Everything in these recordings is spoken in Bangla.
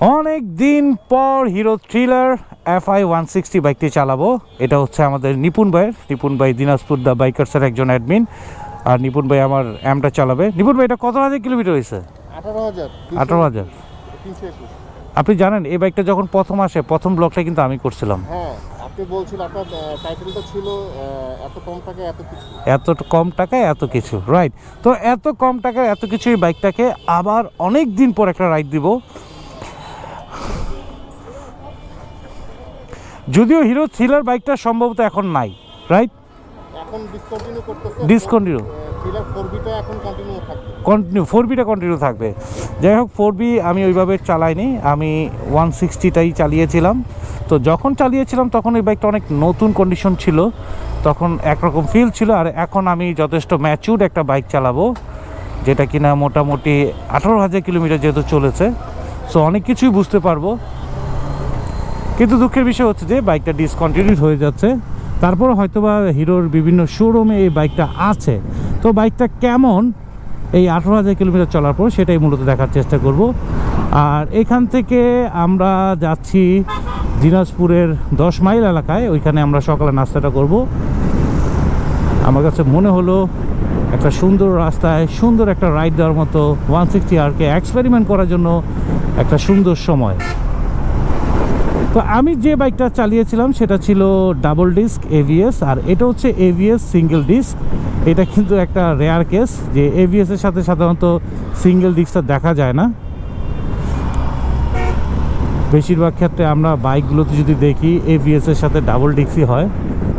অনেক দিন পর Hero Thriller F I one sixty বাইকটি চালাবো। এটা হচ্ছে আমাদের নিপুণ ভাইয়ের নিপুণ ভাই দিনাজপুর দ্য বাইকার্সের একজন অ্যাডমিন। আর নিপুণ ভাই আমার অ্যামটা চালাবে। নিপুণ ভাই এটা কত হাজার কিলোমিটার হয়েছে? আঠারো হাজার আপনি জানেন এই বাইকটা যখন প্রথম আসে প্রথম ব্লকটা কিন্তু আমি করছিলাম। হ্যাঁ আপনি বলছিলেন আপনার টাইটেলটা ছিল এত কম টাকায় এত কিছু। এত কম টাকায় এত কিছু রাইট তো এত কম টাকায় এত কিছু এই বাইকটাকে আবার অনেক দিন পর একটা রাইড দিব। যদিও হিরো থ্রিলার বাইকটা সম্ভবত এখন নাই রাইট এখন ডিসকন্টিনিউ করতেছে। এখন কন্টিনিউ ফোর বিটা কন্টিনিউ থাকবে। যাই হোক ফোর বি আমি ওইভাবে চালাইনি। আমি ওয়ান সিক্সটিটাই চালিয়েছিলাম। তো যখন চালিয়েছিলাম তখন এই বাইকটা অনেক নতুন কন্ডিশন ছিল। তখন একরকম ফিল ছিল আর এখন আমি যথেষ্ট ম্যাচুর্ড একটা বাইক চালাবো যেটা কিনা মোটামুটি আঠারো হাজার কিলোমিটার যেহেতু চলেছে। সো অনেক কিছুই বুঝতে পারব। কিন্তু দুঃখের বিষয় হচ্ছে যে বাইকটা ডিসকন্টিনিউড হয়ে যাচ্ছে। তারপর হয়তোবা হিরোর বিভিন্ন শোরুমে এই বাইকটা আছে। তো বাইকটা কেমন? এই আঠারো হাজার কিলোমিটার চলার পর সেটাই মূলত দেখার চেষ্টা করব। আর এখান থেকে আমরা যাচ্ছি দিনাজপুরের দশ মাইল এলাকায়। ওইখানে আমরা সকালে নাস্তাটা করব। আমার কাছে মনে হলো একটা সুন্দর রাস্তায় সুন্দর একটা রাইড দেওয়ার মতো ওয়ান সিক্সটি আরকে এক্সপেরিমেন্ট করার জন্য একটা সুন্দর সময়। তো আমি যে বাইকটা চালিয়েছিলাম, সেটা ছিল ডাবল ডিস্ক এভিএস আর এটা হচ্ছে এভিএস সিঙ্গেল ডিস্ক এটা কিন্তু একটা রেয়ার কেস যে এভিএস এর সাথে সাধারণত সিঙ্গেল ডিস্কটা দেখা যায় না। বেশিরভাগ ক্ষেত্রে আমরা বাইকগুলোতে যদি দেখি এভিএস এর সাথে ডাবল ডিস্কই হয়।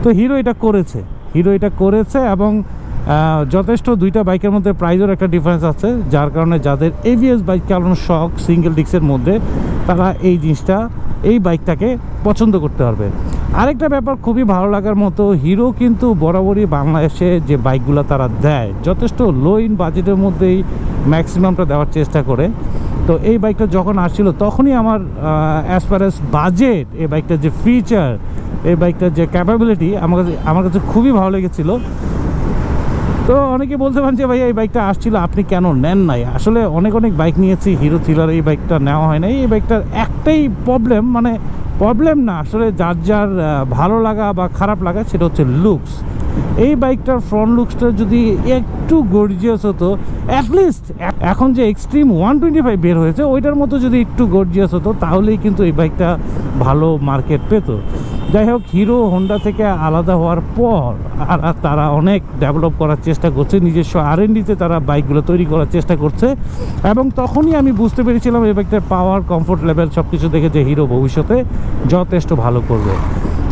তো হিরো এটা করেছে। হিরো এটা করেছে এবং যথেষ্ট দুইটা বাইকের মধ্যে প্রাইজের একটা ডিফারেন্স আছে, যার কারণে যাদের এভিএস বাইক চালানোর শখ সিঙ্গেল ডিস্কের মধ্যে, তারা এই জিনিসটা এই বাইকটাকে পছন্দ করতে পারবে। আরেকটা ব্যাপার খুবই ভালো লাগার মতো, হিরো কিন্তু বরাবরই বাংলাদেশে যে বাইকগুলো তারা দেয়, যথেষ্ট লো ইন বাজেটের মধ্যেই ম্যাক্সিমামটা দেওয়ার চেষ্টা করে। তো এই বাইকটা যখন আসছিল, তখনই আমার অ্যাজ পার অ্যাজ বাজেট এই বাইকটার যে ফিচার এই বাইকটার যে ক্যাপাবিলিটি আমার কাছে আমার কাছে খুবই ভালো লেগেছিলো। তো অনেকে বলতে পারেন যে ভাই এই বাইকটা আসছিল, আপনি কেন নেন নাই? আসলে অনেক অনেক বাইক নিয়েছি হিরো থ্রিলার এই বাইকটা নেওয়া হয় নাই। এই বাইকটার একটাই প্রবলেম মানে প্রবলেম না, আসলে যার যার ভালো লাগা বা খারাপ লাগা সেটা হচ্ছে লুকস এই বাইকটার ফ্রন্ট লুকসটা যদি একটু গর্জিয়াস হতো অ্যাটলিস্ট এখন যে এক্সট্রিম ওয়ান টোয়েন্টি ফাইভ বের হয়েছে, ওইটার মতো যদি একটু গর্জিয়াস হতো, তাহলেই কিন্তু এই বাইকটা ভালো মার্কেট পেতো। যাই হোক, হিরো হোন্ডা থেকে আলাদা হওয়ার পর আর তারা অনেক ডেভেলপ করার চেষ্টা করছে, নিজস্ব আর এনডিতে তারা বাইকগুলো তৈরি করার চেষ্টা করছে। এবং তখনই আমি বুঝতে পেরেছিলাম এই বাইকটার পাওয়ার কমফোর্ট লেভেল সব কিছু দেখে যে হিরো ভবিষ্যতে যথেষ্ট ভালো করবে।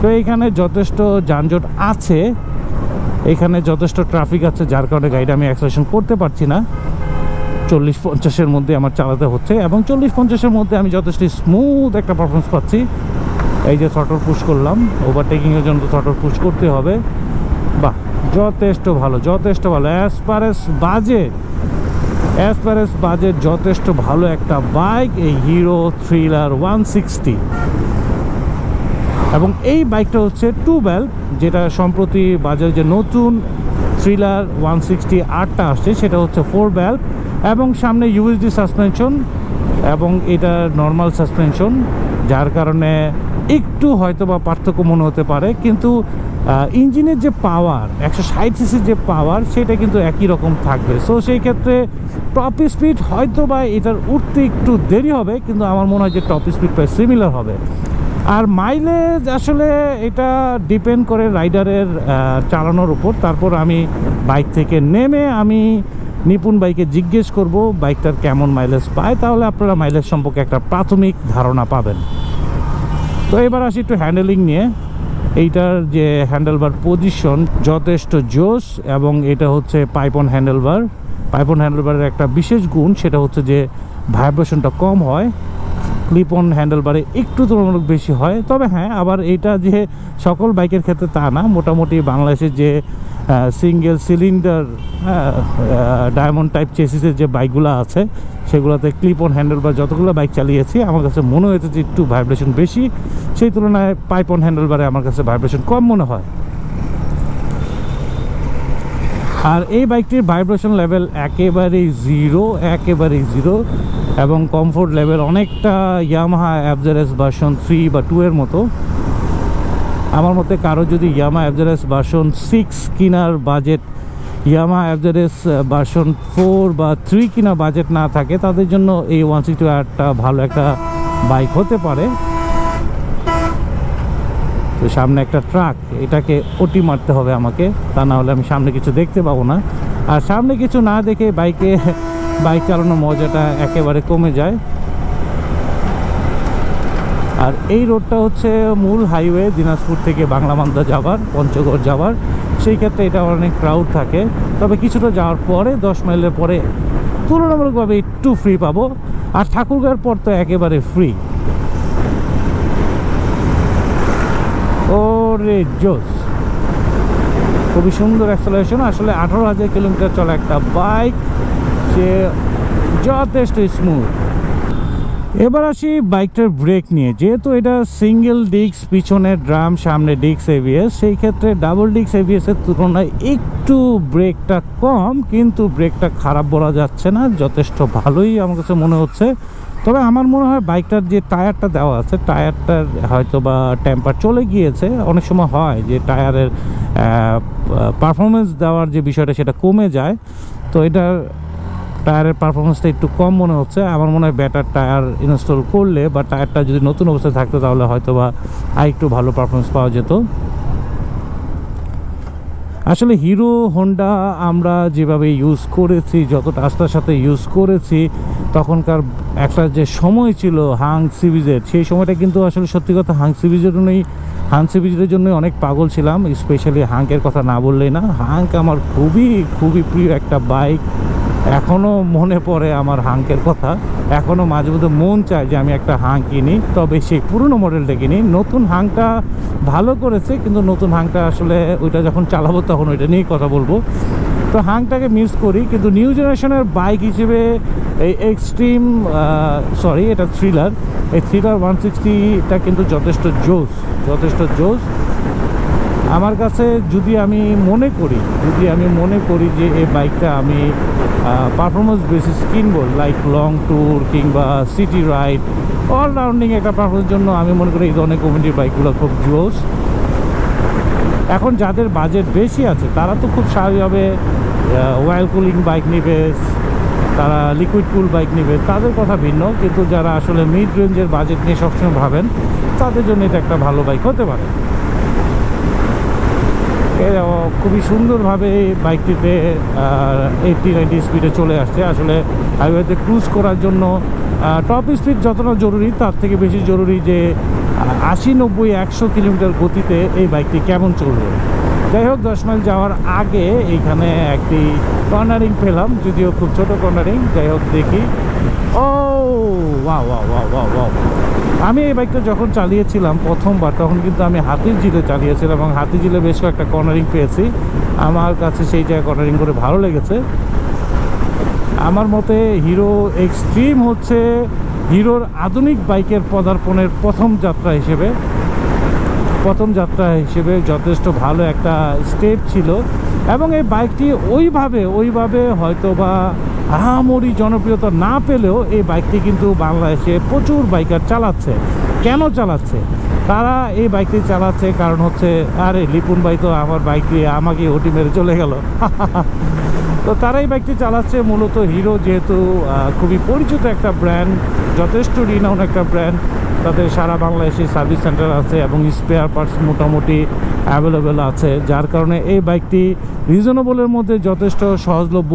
তো এইখানে যথেষ্ট যানজট আছে, এখানে যথেষ্ট ট্রাফিক আছে, যার কারণে গাড়িটা আমি অ্যাক্সেলেশন করতে পারছি না। চল্লিশ পঞ্চাশের মধ্যে আমার চালাতে হচ্ছে এবং চল্লিশ পঞ্চাশের মধ্যে আমি যথেষ্ট স্মুথ একটা পারফরমেন্স পাচ্ছি। এই যে থটর পুশ করলাম ওভারটেকিংয়ের জন্য তো থটর পুশ করতে হবে। বাহ, যথেষ্ট ভালো যথেষ্ট ভালো। As per S budget as per S budget যথেষ্ট ভালো একটা বাইক এই হিরো থ্রিলার ওয়ান সিক্সটি এবং এই বাইকটা হচ্ছে টু বেল যেটা সম্প্রতি বাজারে যে নতুন থ্রিলার ওয়ান সিক্সটি আটটা আসছে, সেটা হচ্ছে ফোর বেল এবং সামনে ইউএসডি সাসপেনশন এবং এটা নর্মাল সাসপেনশন যার কারণে একটু হয়তো বা পার্থক্য মনে হতে পারে, কিন্তু ইঞ্জিনের যে পাওয়ার, একশো ষাট সিসির যে পাওয়ার, সেটা কিন্তু একই রকম থাকবে। সো সেই ক্ষেত্রে টপ স্পিড হয়তো বা এটার উঠতে একটু দেরি হবে, কিন্তু আমার মনে হয় যে টপ স্পিড প্রায় সিমিলার হবে। আর মাইলেজ আসলে এটা ডিপেন্ড করে রাইডারের চালানোর উপর। তারপর আমি বাইক থেকে নেমে আমি নিপুণ বাইকে জিজ্ঞেস করব বাইকটার কেমন মাইলেজ পায়, তাহলে আপনারা মাইলেজ সম্পর্কে একটা প্রাথমিক ধারণা পাবেন। তো এবার আসি একটু হ্যান্ডেলিং নিয়ে। এইটার যে হ্যান্ডেলবার পজিশন যথেষ্ট জোস এবং এটা হচ্ছে পাইপন হ্যান্ডেলবার পাইপন হ্যান্ডেলবারের একটা বিশেষ গুণ, সেটা হচ্ছে যে ভাইব্রেশনটা কম হয়। ক্লিপ অন হ্যান্ডেলবারে একটু তুলনামূলক বেশি হয়। তবে হ্যাঁ আবার এটা যে সকল বাইকের ক্ষেত্রে তা না। মোটামুটি বাংলাদেশের যে সিঙ্গেল সিলিন্ডার ডায়মন্ড টাইপ চেসিসের যে বাইকগুলো আছে, সেগুলোতে ক্লিপ অন হ্যান্ডেলবার যতগুলো বাইক চালিয়েছি, আমার কাছে মনে হয়েছে যে একটু ভাইব্রেশন বেশি। সেই তুলনায় পাইপ অন হ্যান্ডেলবারে আমার কাছে ভাইব্রেশন কম মনে হয়। আর এই বাইকটির ভাইব্রেশন লেভেল একেবারেই জিরো একেবারেই জিরো এবং কমফোর্ট লেভেল অনেকটা ইয়ামাহা অ্যাবজারেস ভার্সন থ্রি বা টু এর মতো। আমার মতে কারও যদি ইয়ামা অ্যাবজারেস ভার্সন সিক্স কিনার budget Yamaha FZS version four বা থ্রি কিনা বাজেট না থাকে, তাদের জন্য এই ওয়ান সিক্সটি আরটা ভালো একটা বাইক হতে পারে। তো সামনে একটা ট্রাক, এটাকে ওটি মারতে হবে আমাকে, তা না হলে আমি সামনে কিছু দেখতে পাবো না। আর সামনে কিছু না দেখে বাইকে, বাইক চালানোর মজাটা একেবারে কমে যায়। আর এই রোডটা হচ্ছে মূল হাইওয়ে, দিনাজপুর থেকে বাংলা মান্দা যাওয়ার, পঞ্চগড় যাওয়ার। সেই ক্ষেত্রে এটা অনেক ক্রাউড থাকে। তবে কিছুটা যাওয়ার পরে, দশ মাইলের পরে তুলনামূলকভাবে একটু ফ্রি পাবো। আর ঠাকুরগাঁর পর তো একেবারে ফ্রি খুবই সুন্দর অ্যাক্সেলারেশন আসলে আঠারো হাজার কিলোমিটার চলা একটা বাইক সে যথেষ্ট স্মুথ এবার আসি বাইকটার ব্রেক নিয়ে। যেহেতু এটা সিঙ্গেল ডিস্ক পিছনে ড্রাম সামনে ডিস্ক এভিএস সেই ক্ষেত্রে ডাবল ডিস্ক এভিএসের তুলনায় একটু ব্রেকটা কম, কিন্তু ব্রেকটা খারাপ বলা যাচ্ছে না, যথেষ্ট ভালোই আমার কাছে মনে হচ্ছে। তবে আমার মনে হয় বাইকটার যে টায়ারটা দেওয়া আছে, টায়ারটার হয়তো বা টেম্পার চলে গিয়েছে। অনেক সময় হয় যে টায়ারের পারফরমেন্স দেওয়ার যে বিষয়টা সেটা কমে যায়। তো এটার টায়ারের পারফরমেন্সটা একটু কম মনে হচ্ছে। আমার মনে হয় ব্যাটার টায়ার ইনস্টল করলে বা টায়ারটা যদি নতুন অবস্থায় থাকতো তাহলে হয়তো বা আর একটু ভালো পারফরমেন্স পাওয়া যেত। আসলে হিরো হোন্ডা আমরা যেভাবে ইউজ করেছি, যতটা আস্থার সাথে ইউজ করেছি, তখনকার একটা যে সময় ছিল হাং সিরিজের, সেই সময়টা কিন্তু আসলে সত্যি কথা হাং সিরিজের জন্যই, হাং সিরিজের জন্যই অনেক পাগল ছিলাম স্পেশালি হাঙ্কের কথা না বললেই না। হাঙ্ক আমার খুবই খুবই প্রিয় একটা বাইক এখনও মনে পড়ে আমার হাঙ্কের কথা। এখনও মাঝে মধ্যে মন চায় যে আমি একটা হাং কিনি, তবে সেই পুরনো মডেলটা কিনি। নতুন হাংটা ভালো করেছে, কিন্তু নতুন হাংটা আসলে ওইটা যখন চালাবো তখন ওইটা নিয়েই কথা বলব। তো হাংটাকে মিস করি, কিন্তু নিউ জেনারেশনের বাইক হিসেবে এই এক্সট্রিম সরি এটা থ্রিলার এই থ্রিলার ওয়ান সিক্সটিটা কিন্তু যথেষ্ট জোস যথেষ্ট জোস আমার কাছে যদি আমি মনে করি, যদি আমি মনে করি যে এই বাইকটা আমি পারফরমেন্স বেসিস কিনবো লাইক লং ট্যুর কিংবা সিটি রাইড অলরাউন্ডিং একটা পারফরমেন্সের জন্য আমি মনে করি এই ধরনের কমিটির বাইকগুলো খুব জোস এখন যাদের বাজেট বেশি আছে, তারা তো খুব স্বাভাবিকভাবে ওয়েল কুলিং বাইক নেবে, তারা লিকুইড কুল বাইক নেবে, তাদের কথা ভিন্ন। কিন্তু যারা আসলে মিড রেঞ্জের বাজেট নিয়ে সবসময় ভাবেন, তাদের জন্য এটা একটা ভালো বাইক হতে পারে। খুবই সুন্দরভাবে এই বাইকটিতে এইটটি নাইনটি স্পিডে চলে আসছে। আসলে হাইওয়েতে ক্রুজ করার জন্য টপ স্পিড যতটা জরুরি, তার থেকে বেশি জরুরি যে আশি, নব্বই, একশো কিলোমিটার গতিতে এই বাইকটি কেমন চলবে। যাই হোক, দশ মাইল যাওয়ার আগে এইখানে একটি কর্নারিং পেলাম, যদিও খুব ছোট কর্নারিং যাই হোক দেখি। ও ওয়া ওয়া ওয়া ওয়া ওয়া আমি এই বাইকটা যখন চালিয়েছিলাম প্রথমবার, তখন কিন্তু আমি হাতির জিলে চালিয়েছিলাম এবং হাতির জিলে বেশ কয়েকটা কর্নারিং পেয়েছি। আমার কাছে সেই জায়গায় কর্নারিং করে ভালো লেগেছে। আমার মতে হিরো এক্সট্রিম হচ্ছে হিরোর আধুনিক বাইকের পদার্পণের প্রথম যাত্রা হিসেবে। প্রথম যাত্রা হিসেবে যথেষ্ট ভালো একটা স্টেপ ছিল এবং এই বাইকটি ওইভাবে ওইভাবে হয়তো বা আহামরি জনপ্রিয়তা না পেলেও এই বাইকটি কিন্তু বাংলাদেশে প্রচুর বাইকার চালাচ্ছে। কেন চালাচ্ছে? তারা এই বাইকটি চালাচ্ছে কারণ হচ্ছে, আরে লিপুন ভাই তো আমার বাইক দিয়ে আমাকে ওটি মেরে চলে গেল। তো তারা এই বাইকটি চালাচ্ছে মূলত হিরো যেহেতু খুবই পরিচিত একটা ব্র্যান্ড, যথেষ্ট রিনাউন একটা ব্র্যান্ড। তাদের সারা বাংলাদেশে সার্ভিস সেন্টার আছে এবং স্পেয়ার পার্টস মোটামুটি অ্যাভেলেবেল আছে, যার কারণে এই বাইকটি রিজনেবলের মধ্যে যথেষ্ট সহজলভ্য।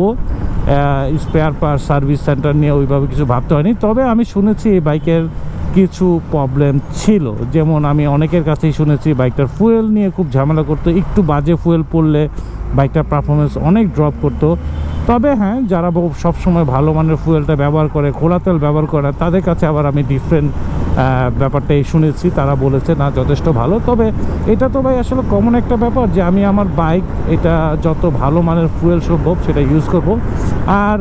স্পেয়ার পার্টস সার্ভিস সেন্টার নিয়ে ওইভাবে কিছু ভাবতে হয়নি। তবে আমি শুনেছি এই বাইকের কিছু প্রবলেম ছিল। যেমন আমি অনেকের কাছেই শুনেছি বাইকটার ফুয়েল নিয়ে খুব ঝামেলা করতো। একটু বাজে ফুয়েল পড়লে বাইকটার পারফরমেন্স অনেক ড্রপ করতো। তবে হ্যাঁ যারা ব- সবসময় ভালো মানের ফুয়েলটা ব্যবহার করে, খোলা তেল ব্যবহার করে, তাদের কাছে আবার আমি ডিফারেন্ট ব্যাপারটাই শুনেছি। তারা বলেছে, না, যথেষ্ট ভালো। তবে এটা তো ভাই আসলে কমন একটা ব্যাপার যে, আমি আমার বাইক এটা যত ভালো মানের ফুয়েল সম্ভব সেটা ইউজ করব। আর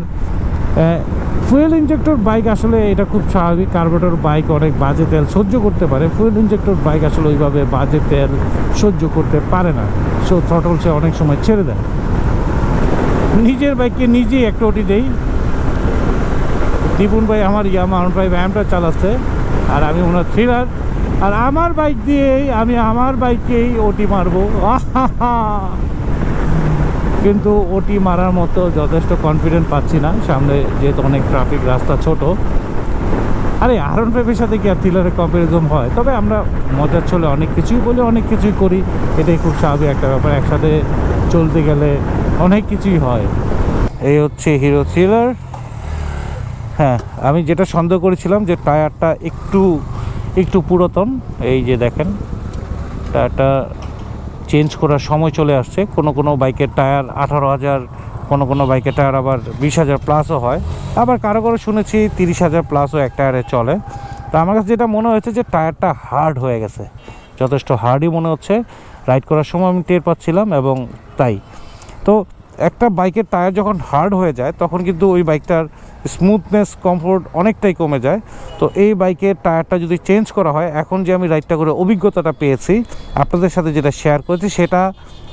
ফুয়েল ইনজেক্টর বাইক আসলে এটা খুব স্বাভাবিক। কার্বোরেটর বাইক অনেক বাজে তেল সহ্য করতে পারে। ফুয়েল ইঞ্জেক্টর বাইক আসলে ওইভাবে বাজে তেল সহ্য করতে পারে না। সো থ্রটল সে অনেক সময় ছেড়ে দেয়। নিজের বাইককে নিজেই একটা ওটি দেই। নিপুণ ভাই আমার ইয়ামা আর ফাইভ অ্যামটা চালাচ্ছে, আর আমি ওনার থ্রিলার আর আমার বাইক দিয়েই আমি আমার বাইককেই ওটি মারবো। কিন্তু ওটি মারার মতো যথেষ্ট কনফিডেন্ট পাচ্ছি না। সামনে যেহেতু অনেক ট্রাফিক রাস্তা ছোট। আরে আরন ফাইভের সাথে কি আর থ্রিলারের কম্পারিজম হয়? তবে আমরা মজার চলে অনেক কিছুই বলে অনেক কিছুই করি। এটাই খুব স্বাভাবিক একটা ব্যাপার। একসাথে চলতে গেলে অনেক কিছুই হয়। এই হচ্ছে হিরো থ্রিলার হ্যাঁ আমি যেটা সন্দেহ করেছিলাম যে টায়ারটা একটু একটু পুরাতন, এই যে দেখেন, টায়ারটা চেঞ্জ করার সময় চলে আসছে। কোনো কোনো বাইকের টায়ার আঠারো হাজার, কোনো কোনো বাইকের টায়ার আবার বিশ হাজার প্লাসও হয়। আবার কারও কারও শুনেছি তিরিশ হাজার প্লাসও এক টায়ারে চলে। তা আমার কাছে যেটা মনে হয়েছে যে টায়ারটা হার্ড হয়ে গেছে। যথেষ্ট হার্ডই মনে হচ্ছে। রাইড করার সময় আমি টের পাচ্ছিলাম এবং তাই। তো একটা বাইকের টায়ার যখন হার্ড হয়ে যায়, তখন কিন্তু ওই বাইকটার স্মুথনেস কমফোর্ট অনেকটাই কমে যায়। তো এই বাইকের টায়ারটা যদি চেঞ্জ করা হয়, এখন যে আমি রাইডটা করে অভিজ্ঞতাটা পেয়েছি, আপনাদের সাথে যেটা শেয়ার করেছি, সেটা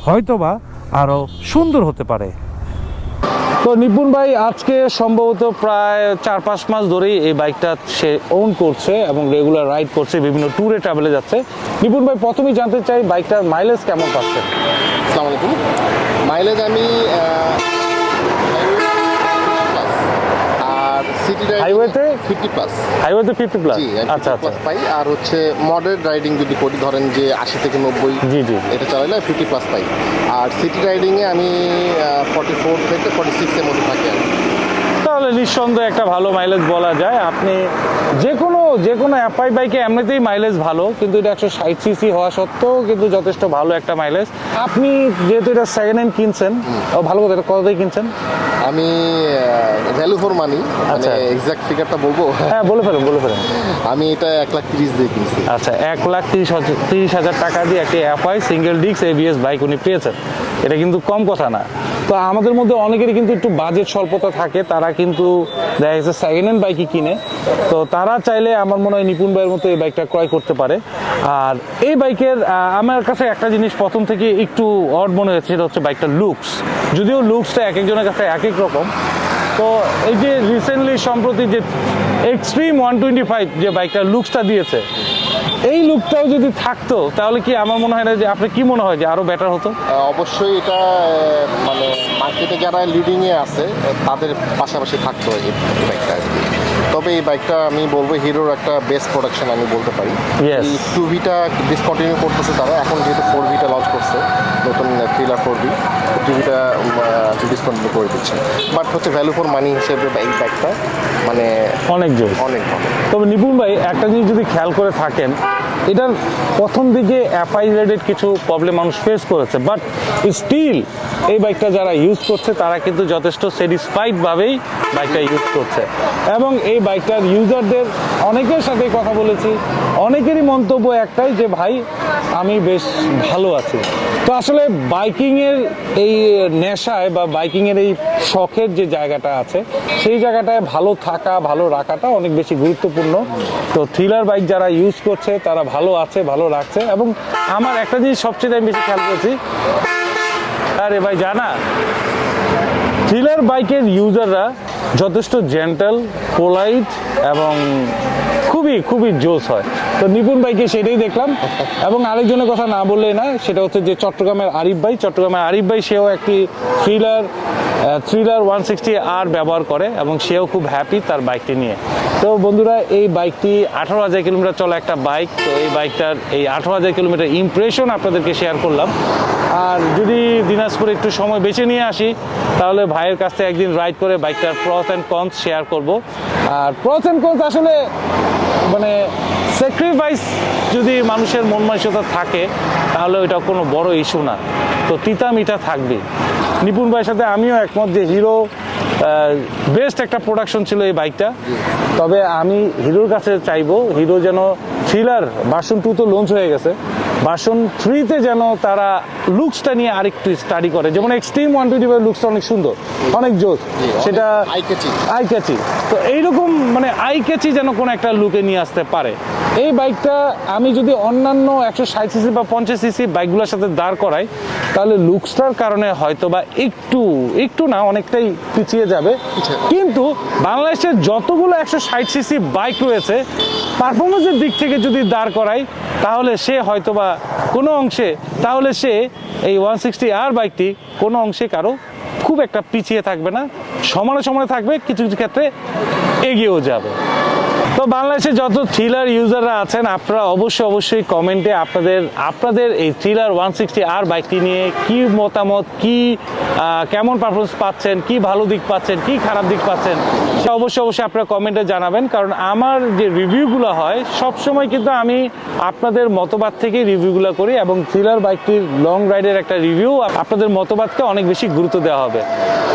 হয়তোবা আরও সুন্দর হতে পারে। তো নিপুণ ভাই, আজকে সম্ভবত প্রায় চার পাঁচ মাস ধরেই এই বাইকটা সে ওন করছে এবং রেগুলার রাইড করছে, বিভিন্ন ট্যুরে ট্রাভেলে যাচ্ছে। নিপুণ ভাই, প্রথমেই জানতে চাই, বাইকটার মাইলেজ কেমন পাচ্ছেন? আসসালামু আলাইকুম। মাইলেজ আমি আর সিটি হাইওয়েতে? ফিফটি প্লাস হাইওয়েতে ফিফটি প্লাস আচ্ছা প্লাস পাই। আর হচ্ছে রাইডিং যদি করি ধরেন যে আশি থেকে নব্বই জি জি। এটা চালাইলে ফিফটি প্লাস পাই। আর সিটি রাইডিংয়ে আমি ফর্টি ফোর থেকে ফর্টি সিক্সের মধ্যে থাকি। তাহলে নিঃসন্দেহে একটা ভালো মাইলেজ বলা যায়। আপনি যে কোনো যে কোনো অ্যাপাই বাইকে এমনিতেই মাইলেজ ভালো কিন্তু এটা একশো ষাট সিসি হওয়া সত্ত্বেও কিন্তু যথেষ্ট ভালো একটা মাইলেজ আপনি যেহেতু এটা সেকেন্ড হ্যান্ড কিনছেন ভালো কথা এটা কত দিয়ে কিনছেন? আমি ভ্যালু ফর মানি মানে আচ্ছা। এক্সাক্ট ফিগারটা বলব? হ্যাঁ বলে ফেলুন বলে ফেলুন। আমি এটা এক লাখ তিরিশ দিয়ে কিনছি। আচ্ছা এক লাখ তিরিশ হাজার তিরিশ হাজার টাকা দিয়ে একটি FI single disc ABS bike উনি পেয়েছেন। এটা কিন্তু কম কথা না। তো আমাদের মধ্যে অনেকেরই কিন্তু একটু বাজেট স্বল্পতা থাকে, তারা কিন্তু দেখা যাচ্ছে সেকেন্ড হ্যান্ড বাইকই কিনে। তো তারা চাইলে আমার মনে হয় নিপুণ ভাইয়ের মতো এই বাইকটা ক্রয় করতে পারে। আর এই বাইকের আমার কাছে একটা জিনিস প্রথম থেকে একটু অড মনে হয়েছে সেটা হচ্ছে বাইকটার লুকস যদিও লুকসটা এক একজনের কাছে এক এক রকম। তো এই যে রিসেন্টলি সম্প্রতি যে এক্সট্রিম ওয়ান টোয়েন্টি ফাইভ যে বাইকটার লুকসটা দিয়েছে, এই লুকটাও যদি থাকতো, তাহলে কি আমার মনে হয় না যে, আপনি কি মনে হয় যে আরও বেটার হতো? অবশ্যই এটা মানে মার্কেটে যারা লিডিংয়ে আছে তাদের পাশাপাশি থাকতে হয় এই বাইকটা তবে এই বাইকটা আমি বলব হিরোর একটা বেস্ট প্রোডাকশন আমি বলতে পারি. এই টু ভিটা ডিসকন্টিনিউ করতেছে তারা। এখন যেহেতু ফোর ভিটা নতুন থ্রিলার ফোর ভি টু ভিটা ডিসকন্টিনিউ করে দিচ্ছে। বাট হচ্ছে ভ্যালু ফর মানি হিসেবে এই বাইকটা মানে অনেক জোর। অনেক ভালো তবে নিপুণ ভাই একটা জিনিস যদি খেয়াল করে থাকেন এটার প্রথম দিকে অ্যাপাই রিলেটেড কিছু প্রবলেম মানুষ ফেস করেছে বাট স্টিল এই বাইকটা যারা ইউজ করছে তারা কিন্তু যথেষ্ট স্যাটিসফাইডভাবেই বাইকটা ইউজ করছে। এবং এই বাইকটার ইউজারদের অনেকের সাথে কথা বলেছি অনেকেরই মন্তব্য একটাই যে ভাই আমি বেশ ভালো আছি। তো আসলে বাইকিংয়ের এই নেশায় বা বাইকিংয়ের এই শখের যে জায়গাটা আছে, সেই জায়গাটায় ভালো থাকা, ভালো রাখাটা অনেক বেশি গুরুত্বপূর্ণ। তো থ্রিলার বাইক যারা ইউজ করছে, তারা ভালো আছে, ভালো রাখছে। এবং আমার একটা জিনিস সবচেয়ে আমি বেশি খেয়াল করেছি, আরে ভাই, জানা? থ্রিলার বাইকের ইউজাররা যথেষ্ট জেন্টাল পোলাইট এবং খুবই খুবই জোস হয়। তো নিপুণ বাইকে সেটাই দেখলাম। এবং আরেকজনের কথা না বললে না সেটা হচ্ছে যে চট্টগ্রামের আরিফ ভাই। চট্টগ্রামের আরিফ ভাই, সেও একটি থ্রিলার থ্রিলার ওয়ান সিক্সটি আর ব্যবহার করে এবং সেও খুব হ্যাপি তার বাইকটি নিয়ে। তো বন্ধুরা, এই বাইকটি আঠারো হাজার কিলোমিটার চলা একটা বাইক তো এই বাইকটার এই আঠারো হাজার কিলোমিটার ইমপ্রেশন আপনাদেরকে শেয়ার করলাম। আর যদি দিনাজপুরে একটু সময় বেছে নিয়ে আসি, তাহলে ভাইয়ের কাছ থেকে একদিন রাইড করে বাইকটার প্রস অ্যান্ড কনস শেয়ার করব। আর প্রস অ্যান্ড কনস আসলে মানে স্যাক্রিফাইস যদি মানুষের মন মানসিকতা থাকে, তাহলে ওইটা কোনো বড় ইস্যু না। তো তিতা মিঠা থাকবে। নিপুণ ভাইয়ের সাথে আমিও একমত যে হিরো বেস্ট একটা প্রোডাকশন ছিল এই বাইকটা তবে আমি হিরোর কাছে চাইব হিরো যেন থ্রিলার ভার্সন টু তো লঞ্চ হয়ে গেছে। ভার্সন থ্রিতে যেন তারা লুকসটা নিয়ে আরেকটু স্টাডি করে। যেমন এক্সট্রিম ওয়ান টোয়েন্টি ফাইভ লুকসটা অনেক সুন্দর অনেক জোস। সেটা আই ক্যাচিং তো এইরকম মানে আই ক্যাচি যেন কোনো একটা লুকে নিয়ে আসতে পারে। এই বাইকটা আমি যদি অন্যান্য একশো ষাট সিসি বা পঞ্চাশ সিসি বাইকগুলোর সাথে দাঁড় করাই তাহলে লুকসটার কারণে হয়তো বা একটু একটু না অনেকটাই পিছিয়ে যাবে। কিন্তু বাংলাদেশের যতগুলো একশো ষাট সিসি বাইক রয়েছে পারফরমেন্সের দিক থেকে যদি দাঁড় করাই তাহলে সে হয়তো বা কোনো অংশে তাহলে সে এই ওয়ান সিক্সটি আর বাইকটি কোনো অংশে কারও খুব একটা পিছিয়ে থাকবে না, সমানে সমানে থাকবে, কিছু কিছু ক্ষেত্রে এগিয়েও যাবে। তো বাংলাদেশে যত থ্রিলার ইউজাররা আছেন, আপনারা অবশ্যই অবশ্যই কমেন্টে আপনাদের আপনাদের এই থ্রিলার ওয়ান সিক্সটি আর বাইকটি নিয়ে কি মতামত, কি কেমন পারফরমেন্স পাচ্ছেন, কি ভালো দিক পাচ্ছেন, কি খারাপ দিক পাচ্ছেন সে অবশ্যই অবশ্যই আপনারা কমেন্টে জানাবেন। কারণ আমার যে রিভিউগুলো হয় সব সময় কিন্তু আমি আপনাদের মতবাদ থেকেই রিভিউগুলো করি এবং থ্রিলার বাইকটির লং রাইডের একটা রিভিউ আপনাদের মতবাদকে অনেক বেশি গুরুত্ব দেওয়া হবে।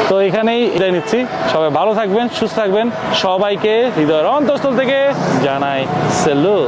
তো এখানেই বিদায় নিচ্ছি। সবাই ভালো থাকবেন, সুস্থ থাকবেন। সবাইকে হৃদয়ের অন্তঃস্থল থেকে জানাই সেলু।